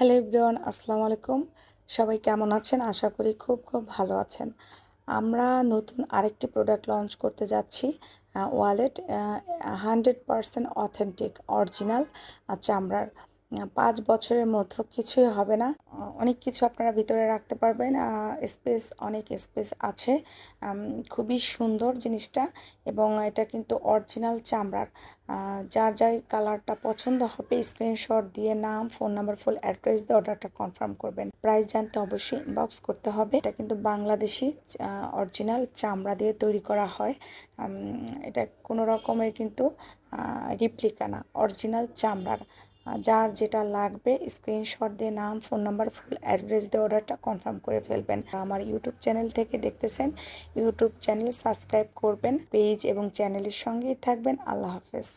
Hello everyone, আসসালামু আলাইকুম। সবাই কেমন আছেন? আশা করি খুব খুব ভালো আছেন। আমরা নতুন আরেকটি প্রোডাক্ট লঞ্চ করতে যাচ্ছি wallet hundred percent authentic original চামড়ার পাঁচ বছরের মধ্যে কিছুই হবে না। অনেক কিছু আপনারা ভিতরে রাখতে পারবেন। স্পেস অনেক স্পেস আছে। খুবই সুন্দর জিনিসটা এবং এটা কিন্তু অরিজিনাল চামড়ার। যার যার কালারটা পছন্দ হবে স্ক্রিনশট দিয়ে নাম ফোন নাম্বার ফুল অ্যাড্রেস দিয়ে অর্ডারটা কনফার্ম করবেন। প্রাইস জানতে অবশ্যই ইনবক্স করতে হবে। এটা কিন্তু বাংলাদেশি অরিজিনাল চামড়া দিয়ে তৈরি করা হয়। এটা কোনো রকমের কিন্তু রিপ্লিকা না অরিজিনাল চামড়ার। যার যেটা লাগবে স্ক্রিনশট দিয়ে নাম ফোন নাম্বার ফুল অ্যাড্রেস দিয়ে অর্ডারটা কনফার্ম করে ফেলবেন। আমার ইউটিউব চ্যানেল থেকে দেখতেছেন ইউটিউব চ্যানেল সাবস্ক্রাইব করবেন পেজ এবং চ্যানেলের সঙ্গেই থাকবেন। আল্লাহ হাফেজ।